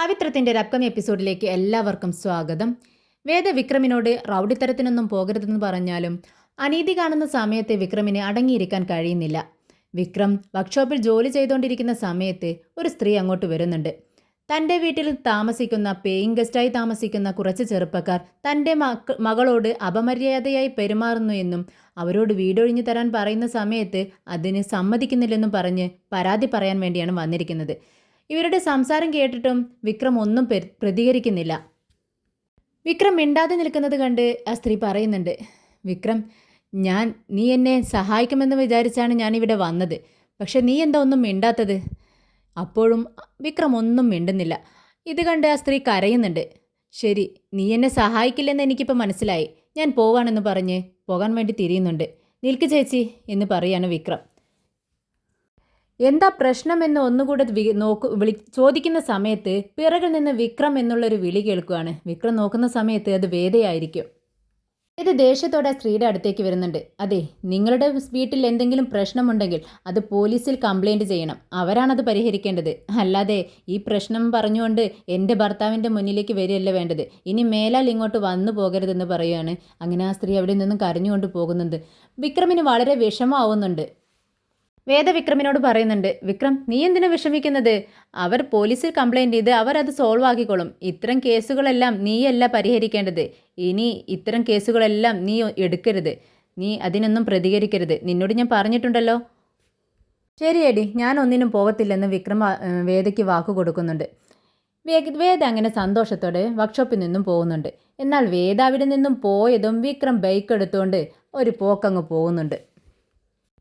പവിത്രത്തിന്റെ ഒരു അപ്കമിങ് എപ്പിസോഡിലേക്ക് എല്ലാവർക്കും സ്വാഗതം. വേദ വിക്രമിനോട് റൗഡിത്തരത്തിനൊന്നും പോകരുതെന്ന് പറഞ്ഞാലും അനീതി കാണുന്ന സമയത്ത് വിക്രമിന് അടങ്ങിയിരിക്കാൻ കഴിയുന്നില്ല. വിക്രം വർക്ക്ഷോപ്പിൽ ജോലി ചെയ്തുകൊണ്ടിരിക്കുന്ന സമയത്ത് ഒരു സ്ത്രീ അങ്ങോട്ട് വരുന്നുണ്ട്. തന്റെ വീട്ടിൽ താമസിക്കുന്ന പേയിങ് ഗസ്റ്റായി താമസിക്കുന്ന കുറച്ച് ചെറുപ്പക്കാർ തന്റെ മകളോട് അപമര്യാദയായി പെരുമാറുന്നു എന്നും അവരോട് വീടൊഴിഞ്ഞു തരാൻ പറയുന്ന സമയത്ത് അതിന് സമ്മതിക്കുന്നില്ലെന്നും പറഞ്ഞ് പരാതി പറയാൻ വേണ്ടിയാണ് വന്നിരിക്കുന്നത്. ഇവരുടെ സംസാരം കേട്ടിട്ടും വിക്രം ഒന്നും പ്രതികരിക്കുന്നില്ല. വിക്രം മിണ്ടാതെ നിൽക്കുന്നത് കണ്ട് ആ സ്ത്രീ പറയുന്നുണ്ട് വിക്രം ഞാൻ നീ എന്നെ സഹായിക്കുമെന്ന് വിചാരിച്ചാണ് ഇവിടെ വന്നത്. പക്ഷെ നീ എന്താ ഒന്നും മിണ്ടാത്തത്? അപ്പോഴും വിക്രം ഒന്നും മിണ്ടുന്നില്ല. ഇത് കണ്ട് ആ സ്ത്രീ കരയുന്നുണ്ട് ശരി നീ എന്നെ സഹായിക്കില്ലെന്ന് എനിക്കിപ്പോൾ മനസ്സിലായി. ഞാൻ പോവാണെന്ന് പറഞ്ഞ് പോകാൻ വേണ്ടി തിരിയുന്നുണ്ട്. നിൽക്ക് ചേച്ചി എന്ന് പറയാണ് വിക്രം. എന്താ പ്രശ്നമെന്ന് ഒന്നുകൂടെ വി- നോക്കു വിളി ചോദിക്കുന്ന സമയത്ത് പിറകിൽ നിന്ന് വിക്രം എന്നുള്ളൊരു വിളി കേൾക്കുകയാണ് വിക്രം നോക്കുന്ന സമയത്ത് അത് വേദയായിരിക്കും. ഇത് ദേഷ്യത്തോടെ സ്ത്രീയുടെ അടുത്തേക്ക് വരുന്നുണ്ട്? അതെ നിങ്ങളുടെ വീട്ടിൽ എന്തെങ്കിലും പ്രശ്നമുണ്ടെങ്കിൽ അത് പോലീസിൽ കംപ്ലൈന്റ് ചെയ്യണം. അവരാണത് പരിഹരിക്കേണ്ടത്. അല്ലാതെ ഈ പ്രശ്നം പറഞ്ഞുകൊണ്ട് എന്റെ ഭർത്താവിന്റെ മുന്നിലേക്ക് വരികയല്ല വേണ്ടത്. ഇനി മേലാൽ ഇങ്ങോട്ട് വന്നു പോകരുതെന്ന് പറയുകയാണ്. അങ്ങനെ ആ സ്ത്രീ അവിടെ നിന്നും കരഞ്ഞുകൊണ്ട് പോകുന്നുണ്ട് വിക്രമിന് വളരെ വിഷമാവുന്നുണ്ട് വേദ വിക്രമിനോട് പറയുന്നുണ്ട് വിക്രം നീ എന്തിനാ വിഷമിക്കുന്നത്? അവർ പോലീസിൽ കംപ്ലൈന്റ് ചെയ്ത് അവർ അത് സോൾവ് ആക്കിക്കോളും. ഇത്തരം കേസുകളെല്ലാം നീയല്ല പരിഹരിക്കേണ്ടത്. ഇനി ഇത്തരം കേസുകളെല്ലാം നീ എടുക്കരുത്. നീ അതിനൊന്നും പ്രതികരിക്കരുത്. നിന്നോട് ഞാൻ പറഞ്ഞിട്ടുണ്ടല്ലോ. ശരിയടി ഞാൻ ഒന്നിനും പോകത്തില്ലെന്ന് വിക്രം വേദയ്ക്ക് വാക്കു കൊടുക്കുന്നുണ്ട്. വേദ അങ്ങനെ സന്തോഷത്തോടെ വർക്ക്ഷോപ്പിൽ നിന്നും പോകുന്നുണ്ട്. എന്നാൽ വേദ അവിടെ നിന്നും പോയതും വിക്രം ബൈക്ക് എടുത്തുകൊണ്ട് ഒരു പോക്കങ്ങ് പോകുന്നുണ്ട്.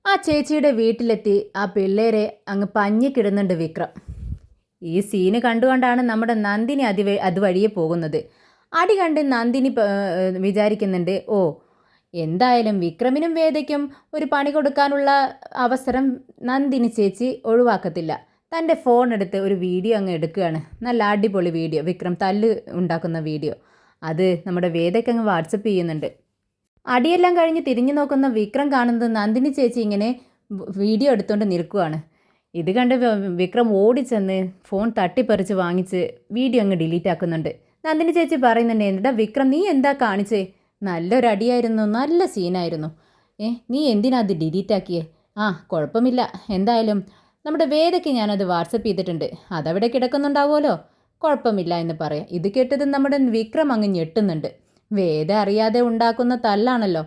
ആ ചേച്ചിയുടെ വീട്ടിലെത്തി ആ പിള്ളേരെ അങ്ങ് പഞ്ഞിക്കിടുന്നുണ്ട് വിക്രം. ഈ സീന് കണ്ടുകൊണ്ടാണ് നമ്മുടെ നന്ദിനി അതിവ അതുവഴിയെ പോകുന്നത്. അടി കണ്ട് നന്ദിനി വിചാരിക്കുന്നുണ്ട് ഓ എന്തായാലും വിക്രമിനും വേദയ്ക്കും ഒരു പണി കൊടുക്കാനുള്ള അവസരം നന്ദിനി ചേച്ചി ഒഴിവാക്കത്തില്ല. തന്റെ ഫോൺ എടുത്ത് ഒരു വീഡിയോ അങ്ങ് എടുക്കുകയാണ്. നല്ല അടിപൊളി വീഡിയോ. വിക്രം തല്ല് ഉണ്ടാക്കുന്ന വീഡിയോ. അത് നമ്മുടെ വേദയ്ക്ക് അങ്ങ് വാട്സപ്പ് ചെയ്യുന്നുണ്ട്. അടിയെല്ലാം കഴിഞ്ഞ് തിരിഞ്ഞു നോക്കുന്ന വിക്രം കാണുന്നത് നന്ദിനി ചേച്ചി ഇങ്ങനെ വീഡിയോ എടുത്തുകൊണ്ട് നിൽക്കുവാണ്. ഇത് കണ്ട് വിക്രം ഓടിച്ചെന്ന് ഫോൺ തട്ടിപ്പറിച്ച് വാങ്ങിച്ച് വീഡിയോ അങ്ങ് ഡിലീറ്റ് ആക്കുന്നുണ്ട്. നന്ദിനി ചേച്ചി പറയുന്നുണ്ട് എന്താ വിക്രം നീ എന്താ കാണിച്ചേ? നല്ലൊരു അടിയായിരുന്നു നല്ല സീനായിരുന്നു. ഏ നീ എന്തിനാ അത് ഡിലീറ്റ് ആക്കിയേ? ആ കുഴപ്പമില്ല. എന്തായാലും നമ്മുടെ വേദയ്ക്ക് ഞാനത് വാട്സപ്പ് ചെയ്തിട്ടുണ്ട്. അതവിടെ കിടക്കുന്നുണ്ടാവുമല്ലോ. കുഴപ്പമില്ല എന്ന് പറയാം. ഇത് കേട്ടത് നമ്മുടെ വിക്രം അങ്ങ് ഞെട്ടുന്നുണ്ട്. വേദ അറിയാതെ ഉണ്ടാക്കുന്ന തല്ലാണല്ലോ.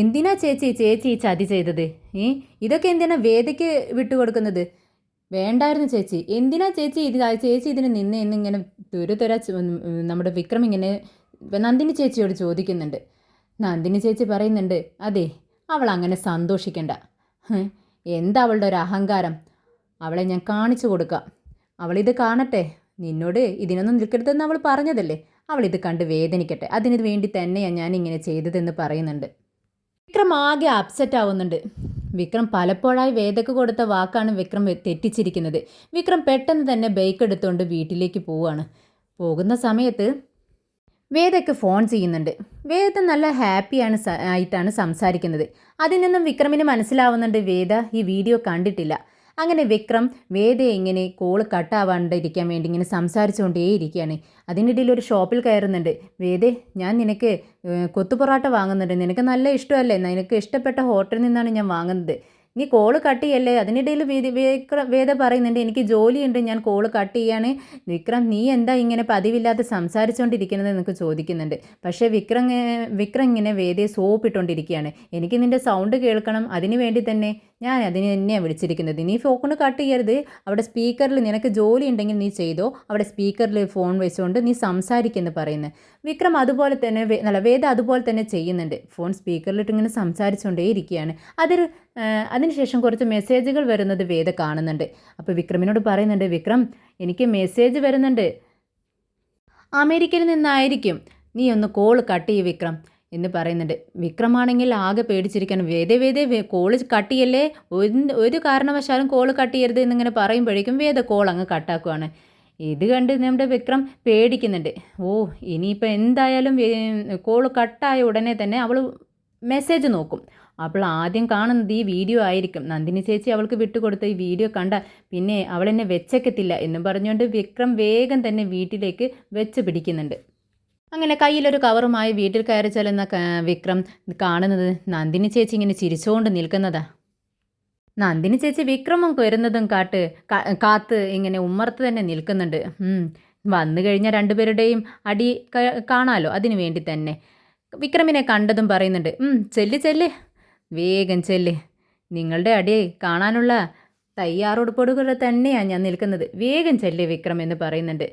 എന്തിനാ ചേച്ചി ചേച്ചി ചതി ചെയ്തത്? ഏ? ഇതൊക്കെ എന്തിനാ വേദയ്ക്ക് വിട്ടുകൊടുക്കുന്നത്? വേണ്ടായിരുന്നു ചേച്ചി. എന്തിനാ ചേച്ചി ഇത് ചേച്ചി ഇതിന് നിന്ന് എന്നിങ്ങനെ തുരുതുര നമ്മുടെ വിക്രം ഇങ്ങനെ നന്ദിനി ചേച്ചിയോട് ചോദിക്കുന്നുണ്ട്. നന്ദിനി ചേച്ചി പറയുന്നുണ്ട് അതെ അവൾ അങ്ങനെ സന്തോഷിക്കണ്ട. എന്താ അവളുടെ ഒരു അഹങ്കാരം? അവളെ ഞാൻ കാണിച്ചു കൊടുക്കാം. അവളിത് കാണട്ടെ. നിന്നോട് ഇതിനൊന്നും നിൽക്കരുതെന്ന് അവൾ പറഞ്ഞതല്ലേ? അവൾ ഇത് കണ്ട് വേദനിക്കട്ടെ. അതിന് വേണ്ടി തന്നെയാണ് ഞാൻ ഇങ്ങനെ ചെയ്തതെന്ന് പറയുന്നുണ്ട്. വിക്രം ആകെ അപ്സെറ്റ് ആവുന്നുണ്ട്. വിക്രം പലപ്പോഴായി വേദക്ക് കൊടുത്ത വാക്കാണ് വിക്രം തെറ്റിച്ചിരിക്കുന്നത്. വിക്രം പെട്ടെന്ന് തന്നെ ബൈക്ക് എടുത്തുകൊണ്ട് വീട്ടിലേക്ക് പോവുകയാണ് പോകുന്ന സമയത്ത് വേദയ്ക്ക് ഫോൺ ചെയ്യുന്നുണ്ട്. വേദ നല്ല ഹാപ്പിയാണ് ആയിട്ടാണ് സംസാരിക്കുന്നത്. അതിൽ നിന്നും വിക്രമിന് മനസ്സിലാവുന്നുണ്ട് വേദ ഈ വീഡിയോ കണ്ടിട്ടില്ല. അങ്ങനെ വിക്രം വേദയെ ഇങ്ങനെ കോൾ കട്ടാവാണ്ടിരിക്കാൻ വേണ്ടി ഇങ്ങനെ സംസാരിച്ചുകൊണ്ടേ സംസാരിച്ചുകൊണ്ടേയിരിക്കുകയാണ് അതിനിടയിൽ ഒരു ഷോപ്പിൽ കയറുന്നുണ്ട്. വേദേ ഞാൻ നിനക്ക് കൊത്തുപൊറാട്ട വാങ്ങുന്നുണ്ട്. നിനക്ക് നല്ല ഇഷ്ടമല്ലേ? നിനക്ക് ഇഷ്ടപ്പെട്ട ഹോട്ടലിൽ നിന്നാണ് ഞാൻ വാങ്ങുന്നത്. നീ കോൾ കട്ട് ചെയ്യല്ലേ? അതിനിടയിൽ വിക്രം- വേദ പറയുന്നുണ്ട് എനിക്ക് ജോലിയുണ്ട് ഞാൻ കോൾ കട്ട് ചെയ്യാണ്. വിക്രം നീ എന്താ ഇങ്ങനെ പതിവില്ലാതെ സംസാരിച്ചുകൊണ്ടിരിക്കുന്നത് എന്നൊക്കെ ചോദിക്കുന്നുണ്ട്. പക്ഷേ വിക്രം വിക്രം ഇങ്ങനെ വേദയെ സോപ്പിട്ടുകൊണ്ടിരിക്കുകയാണ് എനിക്ക് നിന്റെ സൗണ്ട് കേൾക്കണം അതിനു വേണ്ടി തന്നെ ഞാൻ അതിന് തന്നെയാണ് വിളിച്ചിരിക്കുന്നത്. നീ ഫോൺ കട്ട് ചെയ്യരുത്. അവിടെ സ്പീക്കറിൽ നിനക്ക് ജോലി ഉണ്ടെങ്കിൽ നീ ചെയ്തോ? അവിടെ സ്പീക്കറിൽ ഫോൺ വെച്ചുകൊണ്ട് നീ സംസാരിക്കുമെന്ന് പറയുന്നത് വിക്രം അതുപോലെ തന്നെ അല്ല വേദ അതുപോലെ തന്നെ ചെയ്യുന്നുണ്ട്. ഫോൺ സ്പീക്കറിലിട്ട് ഇങ്ങനെ സംസാരിച്ചുകൊണ്ടേ ഇരിക്കുകയാണ്. അതിൽ അതിനുശേഷം കുറച്ച് മെസ്സേജുകൾ വരുന്നത് വേദ കാണുന്നുണ്ട്. അപ്പോൾ വിക്രമിനോട് പറയുന്നുണ്ട് വിക്രം എനിക്ക് മെസ്സേജ് വരുന്നുണ്ട്. അമേരിക്കയിൽ നിന്നായിരിക്കും. നീ ഒന്ന് കോൾ കട്ട് ചെയ്യ് വിക്രം എന്ന് പറയുന്നുണ്ട്. വിക്രമാണെങ്കിൽ ആകെ പേടിച്ചിരിക്കണം വേദ വേദ കോൾ കട്ട് ചെയ്യല്ലേ? ഒരു ഒരു കാരണവശാലും കോൾ കട്ട് ചെയ്യരുത് എന്നിങ്ങനെ പറയുമ്പോഴേക്കും വേദ കോൾ അങ്ങ് കട്ടാക്കുവാണ് ഇത് കണ്ട് നമ്മുടെ വിക്രം പേടിക്കുന്നുണ്ട്. ഓ ഇനിയിപ്പോൾ എന്തായാലും കോൾ കട്ടായ ഉടനെ തന്നെ അവൾ മെസ്സേജ് നോക്കും. അപ്പോൾ ആദ്യം കാണുന്നത് ഈ വീഡിയോ ആയിരിക്കും. നന്ദിനി ചേച്ചി അവൾക്ക് വിട്ടുകൊടുത്ത ഈ വീഡിയോ കണ്ട പിന്നെ അവൾ എന്നെ വെച്ചേക്കത്തില്ല എന്ന് പറഞ്ഞുകൊണ്ട് വിക്രം വേഗം തന്നെ വീട്ടിലേക്ക് വെച്ച് പിടിക്കുന്നുണ്ട്. അങ്ങനെ കയ്യിലൊരു കവറുമായി വീട്ടിൽ കയറി ചെല്ലുന്ന വിക്രം കാണുന്നത് നന്ദിനി ചേച്ചി ഇങ്ങനെ ചിരിച്ചുകൊണ്ട് നിൽക്കുന്നതാ. നന്ദിനി ചേച്ചി വിക്രമം വരുന്നതും കാട്ട് കാത്ത് ഇങ്ങനെ ഉമ്മർത്ത് തന്നെ നിൽക്കുന്നുണ്ട്. വന്നു കഴിഞ്ഞ രണ്ടുപേരുടെയും അടി കാണാലോ? അതിനു വേണ്ടി തന്നെ. വിക്രമിനെ കണ്ടതും പറയുന്നുണ്ട് ചെല്ല് ചെല്ല്. വേഗം ചെല്ല്. നിങ്ങളുടെ അടി കാണാനുള്ള തയ്യാറെടുപ്പോടുകൂടെ തന്നെയാണ് ഞാൻ നിൽക്കുന്നത്. വേഗം ചെല്ല് വിക്രം എന്ന് പറയുന്നുണ്ട്.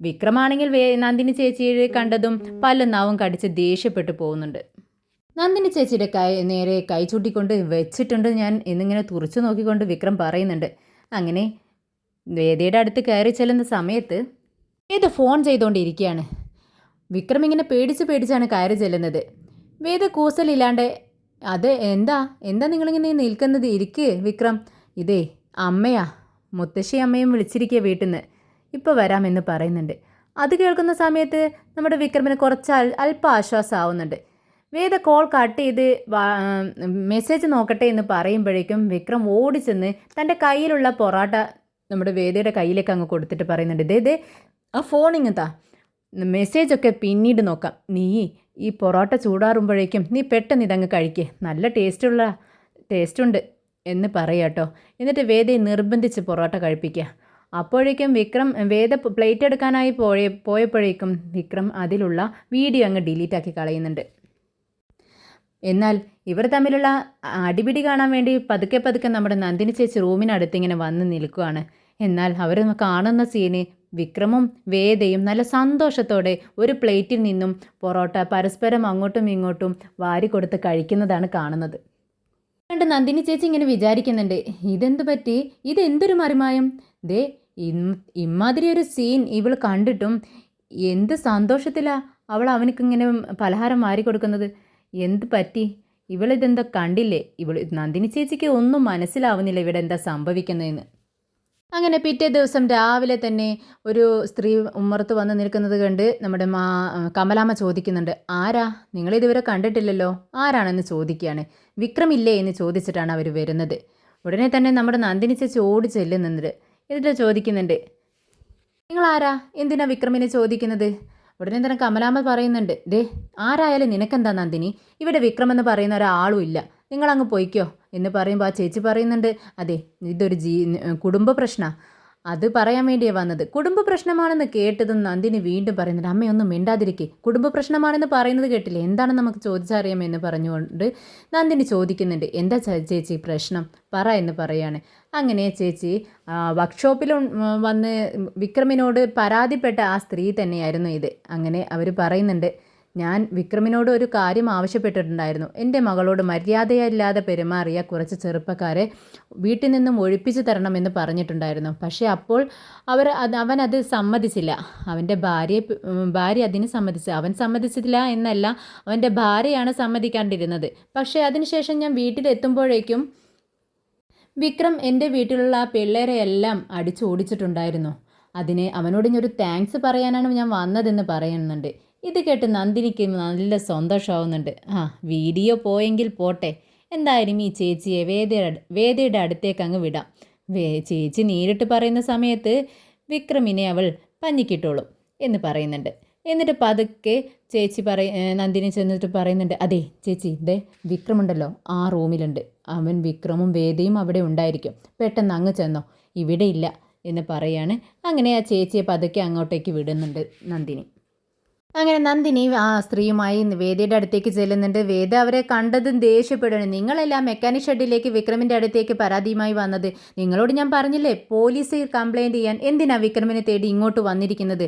വിക്രമാണെങ്കിൽ നന്ദിനി ചേച്ചിയെ കണ്ടതും പല നാവും കടിച്ച് ദേഷ്യപ്പെട്ടു പോകുന്നുണ്ട്. നന്ദിനി ചേച്ചിയുടെ കൈ നേരെ കൈ ചൂട്ടിക്കൊണ്ട് വെച്ചിട്ടുണ്ട് ഞാൻ എന്നിങ്ങനെ തുറച്ചു നോക്കിക്കൊണ്ട് വിക്രം പറയുന്നുണ്ട്. അങ്ങനെ വേദിയുടെ അടുത്ത് കയറി ചെല്ലുന്ന സമയത്ത് വേദ ഫോൺ ചെയ്തുകൊണ്ടിരിക്കുകയാണ് വിക്രം ഇങ്ങനെ പേടിച്ച് പേടിച്ചാണ് കയറി ചെല്ലുന്നത്. വേദ കൂസലില്ലാണ്ട് അത് എന്താ? എന്താ നിങ്ങളിങ്ങനെ നിൽക്കുന്നത്? ഇരിക്ക് വിക്രം. ഇതേ അമ്മയാ. മുത്തശ്ശി അമ്മയും വിളിച്ചിരിക്കുക വീട്ടിൽ നിന്ന് ഇപ്പോൾ വരാമെന്ന് പറയുന്നുണ്ട്. അത് കേൾക്കുന്ന സമയത്ത് നമ്മുടെ വിക്രമിന് കുറച്ച് ആശ്വാസം ആശ്വാസമാവുന്നുണ്ട് വേദ കോൾ കട്ട് ചെയ്ത് മെസ്സേജ് നോക്കട്ടെ എന്ന് പറയുമ്പോഴേക്കും വിക്രം ഓടിച്ചെന്ന് തന്റെ കയ്യിലുള്ള പൊറാട്ട നമ്മുടെ വേദയുടെ കയ്യിലേക്ക് അങ്ങ് കൊടുത്തിട്ട് പറയുന്നുണ്ട്. ഇതേ ഇതേ ആ ഫോൺ ഇങ്ങത്താ. മെസ്സേജൊക്കെ പിന്നീട് നോക്കാം. നീ ഈ പൊറോട്ട ചൂടാറുമ്പോഴേക്കും നീ പെട്ടെന്ന് ഇതങ്ങ് കഴിക്കേ. നല്ല ടേസ്റ്റുള്ള ടേസ്റ്റുണ്ട് എന്ന് പറയാട്ടോ എന്നിട്ട് വേദയെ നിർബന്ധിച്ച് പൊറോട്ട കഴിപ്പിക്കുക. അപ്പോഴേക്കും വിക്രം വേദ പ്ലേറ്റ് എടുക്കാനായി പോയ പോയപ്പോഴേക്കും വിക്രം അതിലുള്ള വീഡിയോ അങ്ങ് ഡിലീറ്റ് ആക്കി കളയുന്നുണ്ട്. എന്നാൽ ഇവർ തമ്മിലുള്ള അടിപിടി കാണാൻ വേണ്ടി പതുക്കെ പതുക്കെ നമ്മുടെ നന്ദിനി ചേച്ചി റൂമിനടുത്ത് ഇങ്ങനെ വന്ന് നിൽക്കുകയാണ് എന്നാൽ അവർ കാണുന്ന സീന് വിക്രമും വേദയും നല്ല സന്തോഷത്തോടെ ഒരു പ്ലേറ്റിൽ നിന്നും പൊറോട്ട പരസ്പരം അങ്ങോട്ടും ഇങ്ങോട്ടും വാരി കൊടുത്ത് കഴിക്കുന്നതാണ് കാണുന്നത്. കണ്ട് നന്ദിനി ചേച്ചി ഇങ്ങനെ വിചാരിക്കുന്നുണ്ട് ഇതെന്ത് പറ്റി? ഇതെന്തൊരു മറിമായം? ദേ ഇമാതിരി ഒരു സീൻ ഇവൾ കണ്ടിട്ടും എന്ത് സന്തോഷത്തിലാണ് അവൾ അവനക്കിങ്ങനെ പലഹാരം മാറി കൊടുക്കുന്നത്? എന്ത് പറ്റി? ഇവളിതെന്താ കണ്ടില്ലേ? ഇവൾ നന്ദിനി ചേച്ചിക്ക് ഒന്നും മനസ്സിലാവുന്നില്ല ഇവിടെ എന്താ സംഭവിക്കുന്നതെന്ന് അങ്ങനെ പിറ്റേ ദിവസം രാവിലെ തന്നെ ഒരു സ്ത്രീ ഉമ്മറത്ത് വന്ന് നിൽക്കുന്നത് കണ്ട് നമ്മുടെ മാ കമലാമ്മ ചോദിക്കുന്നുണ്ട് ആരാ? നിങ്ങളിതുവരെ കണ്ടിട്ടില്ലല്ലോ? ആരാണെന്ന് ചോദിക്കുകയാണ്. വിക്രമില്ലേ? എന്ന് ചോദിച്ചിട്ടാണ് അവർ വരുന്നത്. ഉടനെ തന്നെ നമ്മുടെ നന്ദിനി ചേച്ചി ഓടി ചെല്ലുന്നുണ്ട്. എന്നിട്ട് ചോദിക്കുന്നുണ്ട് നിങ്ങളാരാ? എന്തിനാ വിക്രമിനെ ചോദിക്കുന്നത്? ഉടനെ തന്നെ കമലാമ്മ പറയുന്നുണ്ട് ദേ ആരായാലും നിനക്കെന്താ നന്ദിനി? ഇവിടെ വിക്രം എന്ന് പറയുന്ന ഒരാളും ഇല്ല. നിങ്ങളങ്ങ് പൊയ്ക്കോ. എന്ന് പറയുമ്പോൾ ആ ചേച്ചി പറയുന്നുണ്ട് അതെ ഇതൊരു ജീ കുടുംബ പ്രശ്ന. അത് പറയാൻ വേണ്ടിയാണ് വന്നത്. കുടുംബ പ്രശ്നമാണെന്ന് കേട്ടതും നന്ദിനി വീണ്ടും പറയുന്നത് അമ്മയൊന്നും മിണ്ടാതിരിക്കേ. കുടുംബ പ്രശ്നമാണെന്ന് പറയുന്നത് കേട്ടില്ലേ? എന്താണ് നമുക്ക് ചോദിച്ചറിയാമെന്ന് പറഞ്ഞുകൊണ്ട് നന്ദിനി ചോദിക്കുന്നുണ്ട് എന്താ ചേച്ചി പ്രശ്നം? പറ എന്ന് പറയാണ്. അങ്ങനെ ചേച്ചി വർക്ക്ഷോപ്പിൽ വന്ന് വിക്രമിനോട് പരാതിപ്പെട്ട ആ സ്ത്രീ തന്നെയായിരുന്നു ഇത്. അങ്ങനെ അവർ പറയുന്നുണ്ട് ഞാൻ വിക്രമിനോട് ഒരു കാര്യം ആവശ്യപ്പെട്ടിട്ടുണ്ടായിരുന്നു. എന്റെ മകളോട് മര്യാദയില്ലാതെ പെരുമാറിയ കുറച്ച് ചെറുപ്പക്കാരെ വീട്ടിൽ നിന്നും ഒഴിപ്പിച്ചു തരണമെന്ന് പറഞ്ഞിട്ടുണ്ടായിരുന്നു. പക്ഷേ അപ്പോൾ അവർ അവൻ അത് സമ്മതിച്ചില്ല. അവന്റെ ഭാര്യയെ ഭാര്യ അതിന് സമ്മതിച്ചു. അവൻ സമ്മതിച്ചില്ല എന്നല്ല അവന്റെ ഭാര്യയാണ് സമ്മതിക്കാണ്ടിരുന്നത്. പക്ഷേ അതിനുശേഷം ഞാൻ വീട്ടിലെത്തുമ്പോഴേക്കും വിക്രം എന്റെ വീട്ടിലുള്ള പിള്ളേരെയെല്ലാം അടിച്ചോടിച്ചിട്ടുണ്ടായിരുന്നു. അതിന് അവനോട് ഒരു താങ്ക്സ് പറയാനാണ് ഞാൻ വന്നതെന്ന് പറയുന്നുണ്ട്. ഇത് കേട്ട് നന്ദിനിക്ക് നല്ല സന്തോഷമാവുന്നുണ്ട്. ആ വീഡിയോ പോയെങ്കിൽ പോട്ടെ. എന്തായാലും ഈ ചേച്ചിയെ വേദയുടെ വേദയുടെ അടുത്തേക്ക് അങ്ങ് വിടാം. വേ ചേച്ചി നേരിട്ട് പറയുന്ന സമയത്ത് വിക്രമിനെ അവൾ പഞ്ഞിക്കിട്ടോളും എന്ന് പറയുന്നുണ്ട്. എന്നിട്ട് പതുക്കെ ചേച്ചി പറയ നന്ദിനി ചെന്നിട്ട് പറയുന്നുണ്ട് അതെ ചേച്ചി ഇതേ വിക്രമുണ്ടല്ലോ ആ റൂമിലുണ്ട്. അവൻ വിക്രമും വേദയും അവിടെ ഉണ്ടായിരിക്കും. പെട്ടെന്ന് അങ്ങ് ചെന്നോ. ഇവിടെ ഇല്ല എന്ന് പറയാണ്. അങ്ങനെ ആ ചേച്ചിയെ പതുക്കെ അങ്ങോട്ടേക്ക് വിടുന്നുണ്ട് നന്ദിനി. അങ്ങനെ നന്ദിനി ആ സ്ത്രീയുമായി വേദിയുടെ അടുത്തേക്ക് ചെല്ലുന്നുണ്ട്. വേദ അവരെ കണ്ടതും ദേഷ്യപ്പെടുന്നു. നിങ്ങളെല്ലാം മെക്കാനിക് ഷെഡിലേക്ക് വിക്രമിന്റെ അടുത്തേക്ക് പരാതിയുമായി വന്നത്. നിങ്ങളോട് ഞാൻ പറഞ്ഞില്ലേ പോലീസിൽ കംപ്ലൈന്റ് ചെയ്യാൻ എന്തിനാ വിക്രമിനെ തേടി ഇങ്ങോട്ട് വന്നിരിക്കുന്നത്?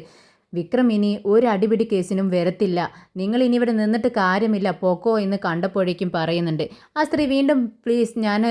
വിക്രം ഇനി ഒരു അടിപിടി കേസിനും വരത്തില്ല. നിങ്ങൾ ഇനി ഇവിടെ നിന്നിട്ട് കാര്യമില്ല പോക്കോ എന്ന് കണ്ടപ്പോഴേക്കും പറയുന്നുണ്ട്. ആ സ്ത്രീ വീണ്ടും പ്ലീസ് ഞാൻ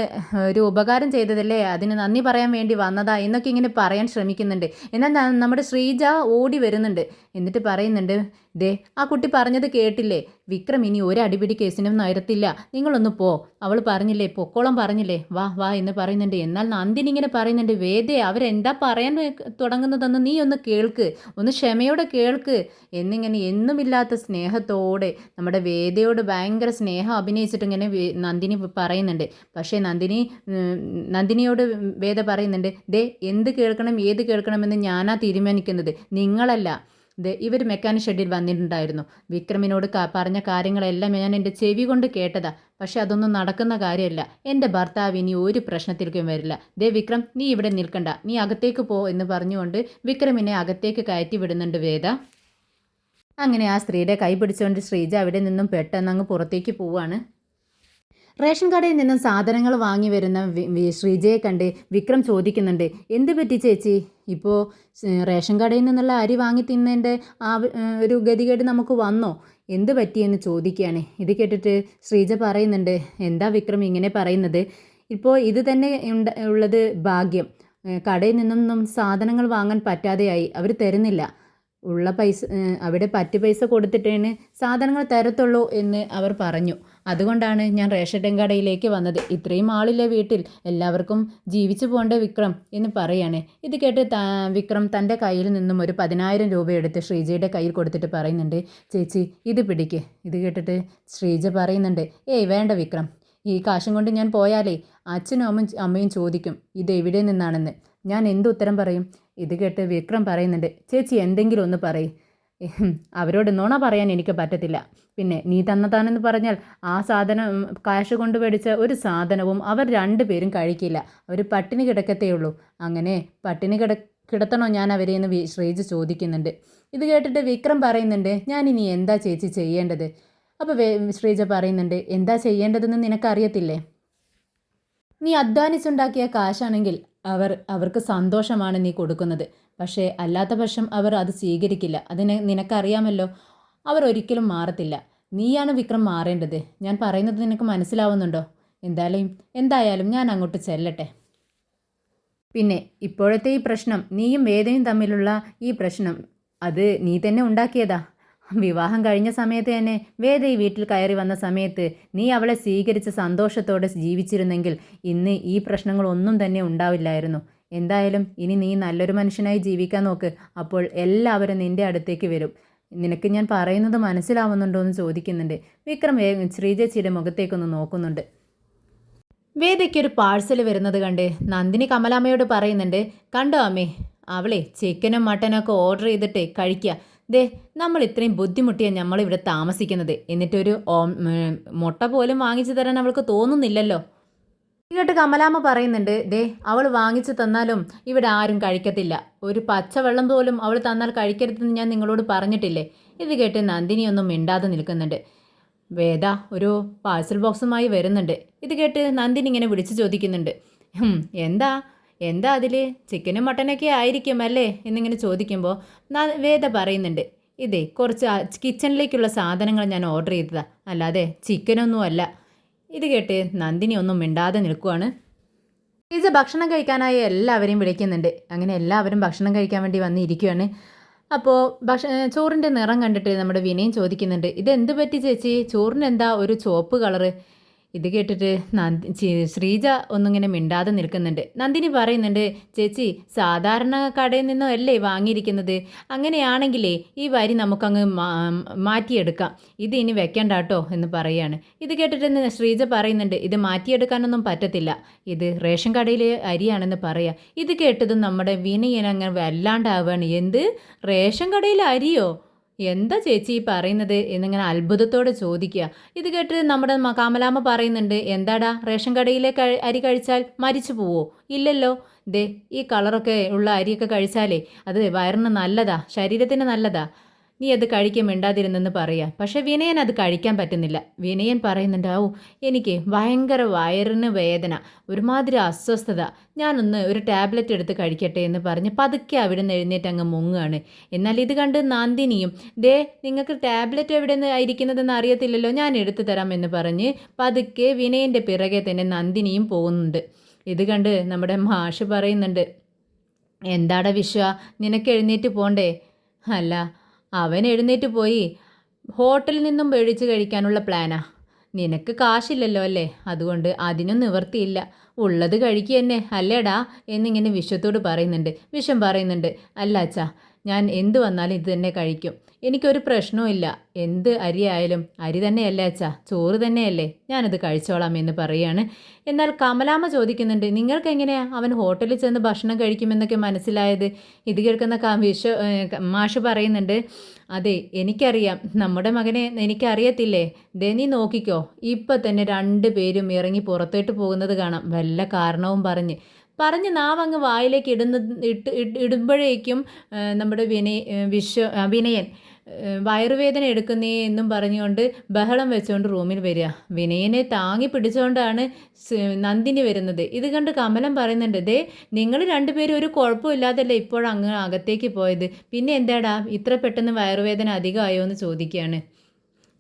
ഒരു ഉപകാരം ചെയ്തതല്ലേ? അതിന് നന്ദി പറയാൻ വേണ്ടി വന്നതാ എന്നൊക്കെ ഇങ്ങനെ പറയാൻ ശ്രമിക്കുന്നുണ്ട്. എന്നാൽ നമ്മുടെ ശ്രീജ ഓടി വരുന്നുണ്ട്. എന്നിട്ട് പറയുന്നുണ്ട് ദേ ആ കുട്ടി പറഞ്ഞത് കേട്ടില്ലേ? വിക്രം ഇനി ഒരു അടിപിടി കേസിനും നയരത്തില്ല നിങ്ങളൊന്ന് പോ. അവൾ പറഞ്ഞില്ലേ പൊക്കോളം പറഞ്ഞില്ലേ. വാ വാ എന്ന് പറയുന്നുണ്ട്. എന്നാൽ നന്ദിനി ഇങ്ങനെ പറയുന്നുണ്ട് വേദേ അവരെന്താ പറയാൻ തുടങ്ങുന്നതെന്ന് നീ ഒന്ന് കേൾക്ക്. ഒന്ന് ക്ഷമയോടെ കേൾക്ക്. എന്നിങ്ങനെ എന്നുമില്ലാത്ത സ്നേഹത്തോടെ നമ്മുടെ വേദയോട് ഭയങ്കര സ്നേഹം അഭിനയിച്ചിട്ട് ഇങ്ങനെ നന്ദിനി പറയുന്നുണ്ട്. പക്ഷേ നന്ദിനി നന്ദിനിയോട് വേദ പറയുന്നുണ്ട് ദേ എന്ത് കേൾക്കണം ഏത് കേൾക്കണമെന്ന് ഞാനാ തീരുമാനിക്കുന്നത്. നിങ്ങളല്ല. ഇവർ മെക്കാനിക് ഷെഡിൽ വന്നിട്ടുണ്ടായിരുന്നു. വിക്രമിനോട് പറഞ്ഞ കാര്യങ്ങളെല്ലാം ഞാൻ എന്റെ ചെവി കൊണ്ട് കേട്ടതാ. പക്ഷെ അതൊന്നും നടക്കുന്ന കാര്യമല്ല. എന്റെ ഭർത്താവ് ഇനി ഒരു പ്രശ്നത്തിലേക്കും വരില്ല. ദേ വിക്രം നീ ഇവിടെ നിൽക്കണ്ട. നീ അകത്തേക്ക് പോ എന്ന് പറഞ്ഞുകൊണ്ട് വിക്രമിനെ അകത്തേക്ക് കയറ്റി വിടുന്നുണ്ട് വേദ. അങ്ങനെ ആ സ്ത്രീയുടെ കൈ പിടിച്ചുകൊണ്ട് ശ്രീജ അവിടെ നിന്നും പെട്ടെന്ന് അങ്ങ് പുറത്തേക്ക് പോവാണ്. റേഷൻ കടയിൽ നിന്നും സാധനങ്ങൾ വാങ്ങി വരുന്ന ശ്രീജയെ കണ്ട് വിക്രം ചോദിക്കുന്നുണ്ട് എന്ത് പറ്റി ചേച്ചി? ഇപ്പോൾ റേഷൻ കടയിൽ നിന്നുള്ള അരി വാങ്ങി തിന്നതിന്റെ ആ ഒരു ഗതികേട് നമുക്ക് വന്നോ? എന്ത് പറ്റിയെന്ന് ചോദിക്കുകയാണ്. ഇത് കേട്ടിട്ട് ശ്രീജ പറയുന്നുണ്ട് എന്താ വിക്രം ഇങ്ങനെ പറയുന്നത്? ഇപ്പോൾ ഇത് തന്നെ ഉള്ളത് ഭാഗ്യം. കടയിൽ നിന്നൊന്നും സാധനങ്ങൾ വാങ്ങാൻ പറ്റാതെയായി. അവർ തരുന്നില്ല. ഉള്ള പൈസ അവിടെ പറ്റു പൈസ കൊടുത്തിട്ടേന് സാധനങ്ങൾ തരത്തുള്ളൂ എന്ന് അവർ പറഞ്ഞു. അതുകൊണ്ടാണ് ഞാൻ റേഷൻ കടയിലേക്ക് വന്നത്. ഇത്രയും ആളില്ലേ വീട്ടിൽ? എല്ലാവർക്കും ജീവിച്ചു പോകേണ്ട വിക്രം എന്ന് പറയാണ്. ഇത് കേട്ട് വിക്രം തന്റെ കയ്യിൽ നിന്നും ഒരു പതിനായിരം രൂപ എടുത്ത് ശ്രീജയുടെ കയ്യിൽ കൊടുത്തിട്ട് പറയുന്നുണ്ട് ചേച്ചി ഇത് പിടിക്ക്. ഇത് കേട്ടിട്ട് ശ്രീജ പറയുന്നുണ്ട് ഏയ് വേണ്ട വിക്രം. ഈ കാശും കൊണ്ട് ഞാൻ പോയാലേ അച്ഛനും അമ്മയും അമ്മയും ചോദിക്കും ഇത് എവിടെ നിന്നാണെന്ന്? ഞാൻ എന്ത് ഉത്തരം പറയും? ഇത് കേട്ട് വിക്രം പറയുന്നുണ്ട് ചേച്ചി എന്തെങ്കിലും ഒന്ന് പറയും. അവരോട് നുണ പറയാൻ എനിക്ക് പറ്റത്തില്ല. പിന്നെ നീ തന്നതാണെന്ന് പറഞ്ഞാൽ ആ സാധനം കാശ് കൊണ്ട് മേടിച്ച ഒരു സാധനവും അവർ രണ്ടുപേരും കഴിക്കില്ല. അവർ പട്ടിണി കിടക്കത്തേ ഉള്ളൂ. അങ്ങനെ പട്ടിണി കിട കിടത്തണോ ഞാൻ അവരെ എന്ന് ശ്രീജ് ചോദിക്കുന്നുണ്ട്. ഇത് കേട്ടിട്ട് വിക്രം പറയുന്നുണ്ട് ഞാൻ ഇനി എന്താ ചേച്ചി ചെയ്യേണ്ടത്? അപ്പോൾ ശ്രീജ പറയുന്നുണ്ട് എന്താ ചെയ്യേണ്ടതെന്ന് നിനക്കറിയത്തില്ലേ? നീ അധ്വാനിച്ചുണ്ടാക്കിയ കാശാണെങ്കിൽ അവർ അവർക്ക് സന്തോഷമാണ് നീ കൊടുക്കുന്നത്. പക്ഷേ അല്ലാത്ത പക്ഷം അവർ അത് സ്വീകരിക്കില്ല. അതിന് നിനക്കറിയാമല്ലോ അവർ ഒരിക്കലും മാറത്തില്ല. നീയാണ് വിക്രം മാറേണ്ടത്. ഞാൻ പറയുന്നത് നിനക്ക് മനസ്സിലാവുന്നുണ്ടോ? എന്തായാലും എന്തായാലും ഞാൻ അങ്ങോട്ട് ചെല്ലട്ടെ. പിന്നെ ഇപ്പോഴത്തെ ഈ പ്രശ്നം നീയും വേദയും തമ്മിലുള്ള ഈ പ്രശ്നം അത് നീ തന്നെ ഉണ്ടാക്കിയതാ? വിവാഹം കഴിഞ്ഞ സമയത്ത് തന്നെ വേദ ഈ വീട്ടിൽ കയറി വന്ന സമയത്ത് നീ അവളെ സ്വീകരിച്ച സന്തോഷത്തോടെ ജീവിച്ചിരുന്നെങ്കിൽ ഇന്ന് ഈ പ്രശ്നങ്ങളൊന്നും തന്നെ ഉണ്ടാവില്ലായിരുന്നു. എന്തായാലും ഇനി നീ നല്ലൊരു മനുഷ്യനായി ജീവിക്കാൻ നോക്ക്. അപ്പോൾ എല്ലാവരും നിന്റെ അടുത്തേക്ക് വരും. നിനക്ക് ഞാൻ പറയുന്നത് മനസ്സിലാവുന്നുണ്ടോ എന്ന് ചോദിക്കുന്നുണ്ട്. വിക്രം ശ്രീജേച്ചിയുടെ മുഖത്തേക്കൊന്ന് നോക്കുന്നുണ്ട്. വേദയ്ക്കൊരു പാഴ്സൽ വരുന്നത് കണ്ട് നന്ദിനി കമലാമ്മയോട് പറയുന്നുണ്ട് കണ്ടോ അമ്മേ അവളെ ചിക്കനും മട്ടനൊക്കെ ഓർഡർ ചെയ്തിട്ട് കഴിക്കുക ദേ നമ്മൾ ഇത്രയും ബുദ്ധിമുട്ടിയാണ് നമ്മളിവിടെ താമസിക്കുന്നത്. എന്നിട്ടൊരു മുട്ട പോലും വാങ്ങിച്ചു തരാൻ അവൾക്ക് തോന്നുന്നില്ലല്ലോ. ഇങ്ങോട്ട് കമലാമ്മ പറയുന്നുണ്ട് ദേ അവൾ വാങ്ങിച്ചു തന്നാലും ഇവിടെ ആരും കഴിക്കത്തില്ല. ഒരു പച്ചവെള്ളം പോലും അവൾ തന്നാൽ കഴിക്കരുതെന്ന് ഞാൻ നിങ്ങളോട് പറഞ്ഞിട്ടില്ലേ? ഇത് കേട്ട് നന്ദിനിയൊന്നും മിണ്ടാതെ നിൽക്കുന്നുണ്ട്. വേദ ഒരു പാഴ്സൽ ബോക്സുമായി വരുന്നുണ്ട്. ഇത് കേട്ട് നന്ദിനി ഇങ്ങനെ വിളിച്ചു ചോദിക്കുന്നുണ്ട്. എന്താ? എന്താ അതിൽ ചിക്കനും മട്ടനൊക്കെ ആയിരിക്കും അല്ലേ എന്നിങ്ങനെ ചോദിക്കുമ്പോൾ വേദ പറയുന്നുണ്ട്. ഇതേ കുറച്ച് കിച്ചണിലേക്കുള്ള സാധനങ്ങൾ ഞാൻ ഓർഡർ ചെയ്തതാ. അല്ലാതെ ചിക്കനൊന്നും അല്ല ഇത് കേട്ട് നന്ദിനി ഒന്നും മിണ്ടാതെ നിൽക്കുവാണ്. ഇത് ഭക്ഷണം കഴിക്കാനായി എല്ലാവരെയും വിളിക്കുന്നുണ്ട്. അങ്ങനെ എല്ലാവരും ഭക്ഷണം കഴിക്കാൻ വേണ്ടി വന്നിരിക്കുകയാണ് അപ്പോൾ ഭക്ഷ ചോറിന്റെ നിറം കണ്ടിട്ട് നമ്മുടെ വിനയം ചോദിക്കുന്നുണ്ട്. ഇതെന്ത് പറ്റി ചേച്ചി? ചോറിന് എന്താ ഒരു ചുവപ്പ് കളറ്? ഇത് കേട്ടിട്ട് നന്ദി ശ്രീജ ഒന്നിങ്ങനെ മിണ്ടാതെ നിൽക്കുന്നുണ്ട്. നന്ദിനി പറയുന്നുണ്ട് ചേച്ചി സാധാരണ കടയിൽ നിന്നോ അല്ലേ വാങ്ങിയിരിക്കുന്നത്? അങ്ങനെയാണെങ്കിലേ ഈ വരി നമുക്കങ്ങ് മാറ്റിയെടുക്കാം. ഇത് ഇനി വെക്കണ്ട കേട്ടോ എന്ന് പറയാണ്. ഇത് കേട്ടിട്ട് ശ്രീജ പറയുന്നുണ്ട് ഇത് മാറ്റിയെടുക്കാനൊന്നും പറ്റത്തില്ല. ഇത് റേഷൻ കടയിലെ അരിയാണെന്ന് പറയാം. ഇത് കേട്ടതും നമ്മുടെ വിനയനങ്ങ് വല്ലാണ്ടാവുകയാണ് എന്ത്? റേഷൻ കടയിലെ അരിയോ? എന്താ ചേച്ചി പറയുന്നത് എന്നിങ്ങനെ അത്ഭുതത്തോടെ ചോദിക്കുക. ഇത് കേട്ട് നമ്മുടെ കാമലാമ്മ പറയുന്നുണ്ട് എന്താടാ റേഷൻ കടയിലെ അരി കഴിച്ചാൽ മരിച്ചു പോവോ? ഇല്ലല്ലോ. ദേ ഈ കളറൊക്കെ ഉള്ള അരിയൊക്കെ കഴിച്ചാലേ അത് വയറിന് നല്ലതാ ശരീരത്തിന് നല്ലതാ. നീ അത് കഴിക്കാൻ മിണ്ടാതിരുന്നെന്ന് പറയുക പക്ഷെ വിനയൻ അത് കഴിക്കാൻ പറ്റുന്നില്ല. വിനയൻ പറയുന്നുണ്ട് ഓ എനിക്ക് ഭയങ്കര വയറിന് വേദന ഒരുമാതിരി അസ്വസ്ഥത. ഞാനൊന്ന് ഒരു ടാബ്ലറ്റ് എടുത്ത് കഴിക്കട്ടെ എന്ന് പറഞ്ഞ് പതുക്കെ അവിടെ നിന്ന് എഴുന്നേറ്റ് അങ്ങ് മുങ്ങുകയാണ്. എന്നാൽ ഇത് കണ്ട് നന്ദിനിയും ദേ നിങ്ങൾക്ക് ടാബ്ലറ്റ് എവിടെ നിന്ന് ഇരിക്കുന്നതെന്ന് അറിയത്തില്ലല്ലോ ഞാൻ എടുത്തു തരാം എന്ന് പറഞ്ഞ് പതുക്കെ വിനയന്റെ പിറകെ തന്നെ നന്ദിനിയും പോകുന്നുണ്ട്. ഇത് കണ്ട് നമ്മുടെ മാഷ് പറയുന്നുണ്ട് എന്താടാ വിശ്വ നിനക്ക് എഴുന്നേറ്റ് പോണ്ടേ? അല്ല അവൻ എഴുന്നേറ്റ് പോയി. ഹോട്ടലിൽ നിന്നും മേടിച്ച് കഴിക്കാനുള്ള പ്ലാനാ. നിനക്ക് കാശില്ലല്ലോ അല്ലേ? അതുകൊണ്ട് അതിനും നിവർത്തിയില്ല. ഉള്ളത് കഴിക്കുക തന്നെ അല്ലേടാ? എന്നിങ്ങനെ വിശ്വത്തോട് പറയുന്നുണ്ട്. വിശ്വം പറയുന്നുണ്ട്. അല്ല അച്ഛാ ഞാൻ എന്തു വന്നാലും ഇത് തന്നെ കഴിക്കും. എനിക്കൊരു പ്രശ്നവും ഇല്ല. എന്ത് അരി ആയാലും അരി തന്നെയല്ലേ അച്ഛാ. ചോറ് തന്നെയല്ലേ. ഞാനത് കഴിച്ചോളാം എന്ന് പറയാണ്. എന്നാൽ കമലാമ്മ ചോദിക്കുന്നുണ്ട് നിങ്ങൾക്ക് എങ്ങനെയാ അവൻ ഹോട്ടലിൽ ചെന്ന് ഭക്ഷണം കഴിക്കുമെന്നൊക്കെ മനസ്സിലായത്? ഇത് കേൾക്കുന്ന ക- വിശ്വ മാഷ് പറയുന്നുണ്ട് അതെ എനിക്കറിയാം. നമ്മുടെ മകനെ എനിക്കറിയത്തില്ലേ? നീ നോക്കിക്കോ. ഇപ്പം തന്നെ രണ്ട് പേരും ഇറങ്ങി പുറത്തോട്ട് പോകുന്നത് കാണാം. വല്ല കാരണവും പറഞ്ഞ്. പറഞ്ഞ് നാവങ്ങ് വായിലേക്ക് ഇടുന്ന ഇട്ട് ഇടുമ്പോഴേക്കും നമ്മുടെ വിനയ വിശ്വ വിനയൻ വയറുവേദന എടുക്കുന്നേ എന്നും പറഞ്ഞുകൊണ്ട് ബഹളം വെച്ചുകൊണ്ട് റൂമിൽ വരിക. വിനയനെ താങ്ങി പിടിച്ചുകൊണ്ടാണ് നന്ദിനി വരുന്നത്. ഇത് കണ്ട് കമലം പറയുന്നുണ്ട് ദേ നിങ്ങൾ രണ്ടുപേരും ഒരു കുഴപ്പമില്ലാതല്ലേ ഇപ്പോഴങ്ങ് അകത്തേക്ക് പോയത്? പിന്നെ എന്താടാ? ഇത്ര പെട്ടെന്ന് വയറുവേദന അധികമായോ എന്ന് ചോദിക്കുകയാണ്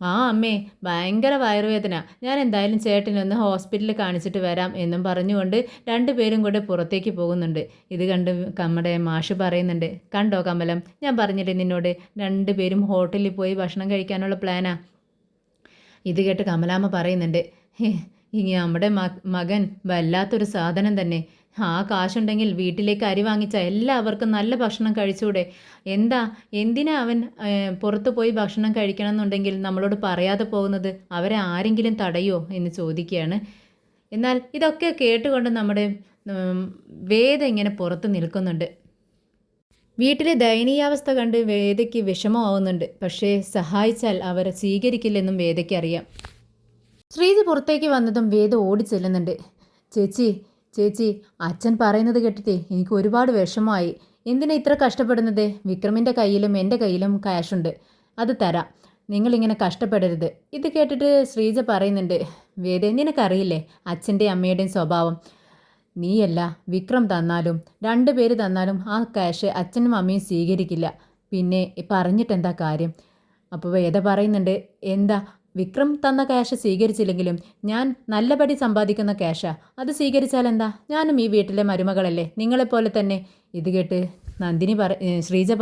ആ അമ്മേ ഭയങ്കര വയറുവേദന. ഞാൻ എന്തായാലും ചേട്ടനൊന്ന് ഹോസ്പിറ്റലിൽ കാണിച്ചിട്ട് വരാം എന്നും പറഞ്ഞുകൊണ്ട് രണ്ടുപേരും കൂടെ പുറത്തേക്ക് പോകുന്നുണ്ട്. ഇത് കണ്ട് നമ്മുടെ മാഷ് പറയുന്നുണ്ട് കണ്ടോ കമലം ഞാൻ പറഞ്ഞില്ലേ നിന്നോട് രണ്ടുപേരും ഹോട്ടലിൽ പോയി ഭക്ഷണം കഴിക്കാനുള്ള പ്ലാനാ. ഇത് കേട്ട് കമലാമ്മ പറയുന്നുണ്ട് "ഹേ, ഇനി നമ്മുടെ മകൻ വല്ലാത്തൊരു സാധനം തന്നെ. ആ കാശുണ്ടെങ്കിൽ വീട്ടിലേക്ക് അരി വാങ്ങിച്ച എല്ലാവർക്കും നല്ല ഭക്ഷണം കഴിച്ചൂടെ. എന്താ? എന്തിനാ അവൻ പുറത്തു പോയി ഭക്ഷണം കഴിക്കണം എന്നുണ്ടെങ്കിൽ നമ്മളോട് പറയാതെ പോകുന്നത്? അവരെ ആരെങ്കിലും തടയോ എന്ന് ചോദിക്കുകയാണ്. എന്നാൽ ഇതൊക്കെ കേട്ടുകൊണ്ട് നമ്മുടെ വേദം ഇങ്ങനെ പുറത്ത് നിൽക്കുന്നുണ്ട്. വീട്ടിലെ ദയനീയാവസ്ഥ കണ്ട് വേദയ്ക്ക് വിഷമമാവുന്നുണ്ട്. പക്ഷേ സഹായിച്ചാൽ അവർ സ്വീകരിക്കില്ലെന്നും വേദയ്ക്ക് അറിയാം ശ്രീജി പുറത്തേക്ക് വന്നതും വേദ ഓടി ചെല്ലുന്നുണ്ട് ചേച്ചി ചേച്ചി അച്ഛൻ പറയുന്നത് കേട്ടിട്ടേ എനിക്ക് ഒരുപാട് വിഷമമായി. എന്തിനാ ഇത്ര കഷ്ടപ്പെടുന്നത്? വിക്രമിന്റെ കയ്യിലും എന്റെ കയ്യിലും ക്യാഷുണ്ട് അത് തരാം. നിങ്ങളിങ്ങനെ കഷ്ടപ്പെടരുത്. ഇത് കേട്ടിട്ട് ശ്രീജ പറയുന്നുണ്ട് വേദ നിനക്കറിയില്ലേ അച്ഛന്റെയും അമ്മയുടെയും സ്വഭാവം? നീയല്ല വിക്രം തന്നാലും രണ്ട് പേര് തന്നാലും ആ ക്യാഷ് അച്ഛനും അമ്മയും സ്വീകരിക്കില്ല. പിന്നെ പറഞ്ഞിട്ടെന്താ കാര്യം? അപ്പോൾ വേദ പറയുന്നുണ്ട് എന്താ വിക്രം തന്ന ക്യാഷ് സ്വീകരിച്ചില്ലെങ്കിലും ഞാൻ നല്ലപടി സമ്പാദിക്കുന്ന ക്യാഷാ അത് സ്വീകരിച്ചാൽ എന്താ? ഞാനും ഈ വീട്ടിലെ മരുമകളല്ലേ? നിങ്ങളെപ്പോലെ തന്നെ. ഇത് കേട്ട് നന്ദിനി പറ ശ്രീജ